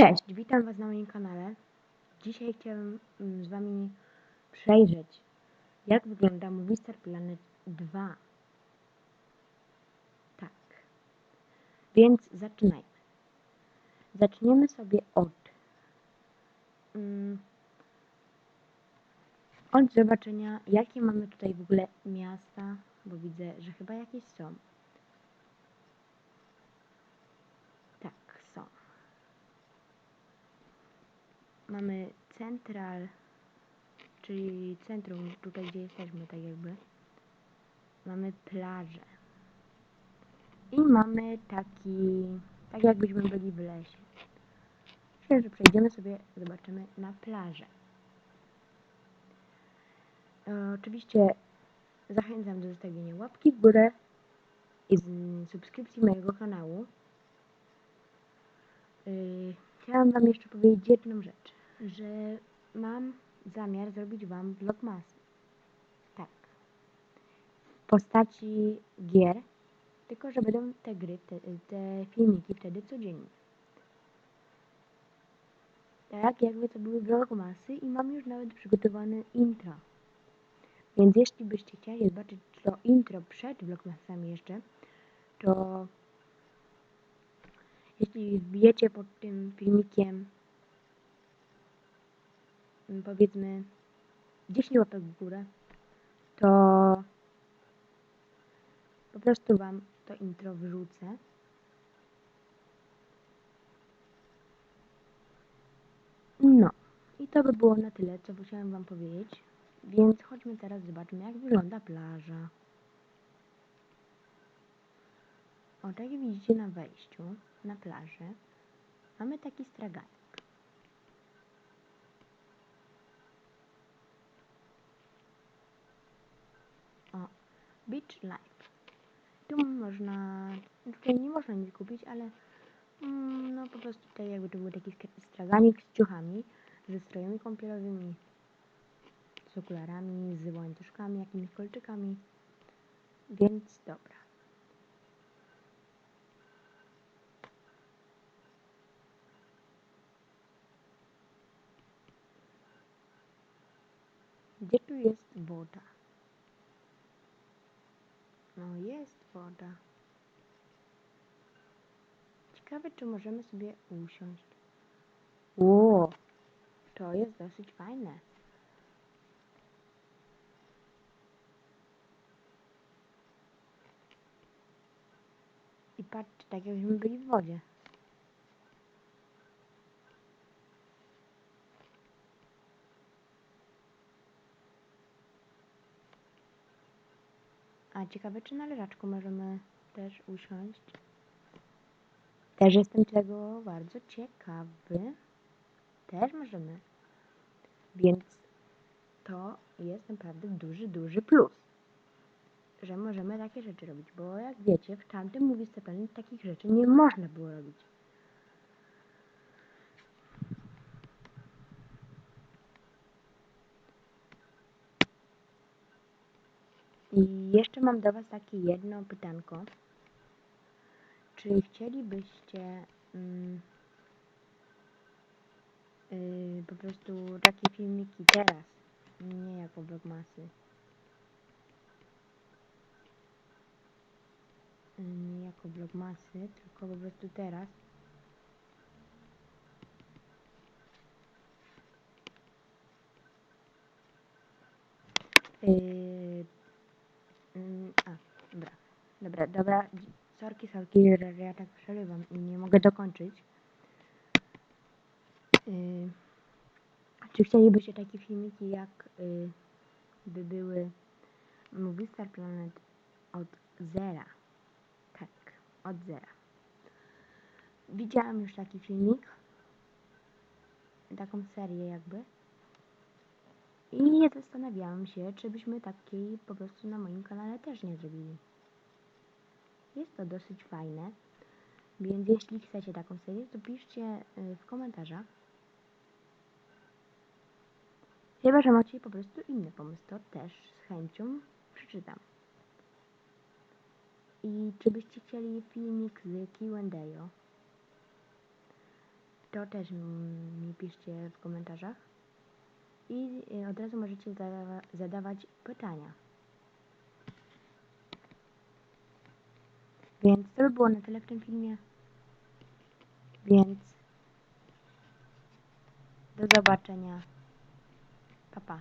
Cześć, witam Was na moim kanale. Dzisiaj chciałem mm, z Wami przejrzeć, jak wygląda Movistar Planet 2. Tak. Więc zaczynajmy. Zaczniemy sobie od mm, od zobaczenia, jakie mamy tutaj w ogóle miasta, bo widzę, że chyba jakieś są. Tak, są. mamy central, czyli centrum tutaj, gdzie jesteśmy, tak jakby. Mamy plażę. I mamy taki, tak jakbyśmy byli w lesie. Myślę, że przejdziemy sobie, zobaczymy na plażę. E, oczywiście zachęcam do zostawienia łapki w górę i subskrypcji mojego kanału. Yy, chciałam Wam jeszcze powiedzieć jedną rzecz, że mam zamiar zrobić Wam vlogmas. Tak. W postaci gier, tylko że będą te gry, te, te filmiki wtedy codziennie. Tak, jakby to były vlogmasy i mam już nawet przygotowane intro. Więc jeśli byście chcieli zobaczyć to intro przed vlogmasami jeszcze, to jeśli wbijecie pod tym filmikiem powiedzmy 10 łapek w górę, to po prostu wam to intro wrzucę. No, i to by było na tyle, co musiałem wam powiedzieć. Więc chodźmy teraz, zobaczmy, jak wygląda plaża. O, tak jak widzicie na wejściu na plażę, mamy taki straganek. O, Beach Life. Tu można, tutaj nie można nic kupić, ale mm, no po prostu tutaj jakby to był taki straganik z ciuchami, ze strojami kąpielowymi, z okularami, z łańcuszkami, jakimiś kolczykami. Więc dobra. Gdzie tu jest woda? No jest woda. Ciekawe, czy możemy sobie usiąść. Ło, to jest dosyć fajne. I patrz, tak jakbyśmy byli w wodzie. A ciekawe, czy na leżaczku możemy też usiąść. Też jestem tego bardzo ciekawy. Też możemy. Więc to jest naprawdę duży, duży plus. Że możemy takie rzeczy robić. Bo jak wiecie, w tamtym Movie Stephen takich rzeczy nie można było robić. I jeszcze mam do Was takie jedno pytanko. Czy chcielibyście mm, yy, po prostu takie filmiki teraz, nie jako vlogmasy, Yy, nie jako vlogmasy, tylko po prostu teraz, Yy, mm, a, dobra, dobra, dobra, sorki, sorki, że ja tak przerywam i nie mogę dokończyć. Yy, czy chcielibyście takie filmiki, jak yy, by były Movie Star Planet od zera? Od zera. Widziałam już taki filmik, taką serię jakby. I zastanawiałam się, czy byśmy takiej po prostu na moim kanale też nie zrobili. Jest to dosyć fajne, więc jeśli chcecie taką serię, to piszcie y, w komentarzach. Chyba, że macie po prostu inny pomysł, to też z chęcią przeczytam. I czy byście chcieli filmik z Q&A? To też mi piszcie w komentarzach. I y, od razu możecie zadawa- zadawać pytania. Więc to by było na tyle w tym filmie. Więc do zobaczenia. Pa, pa.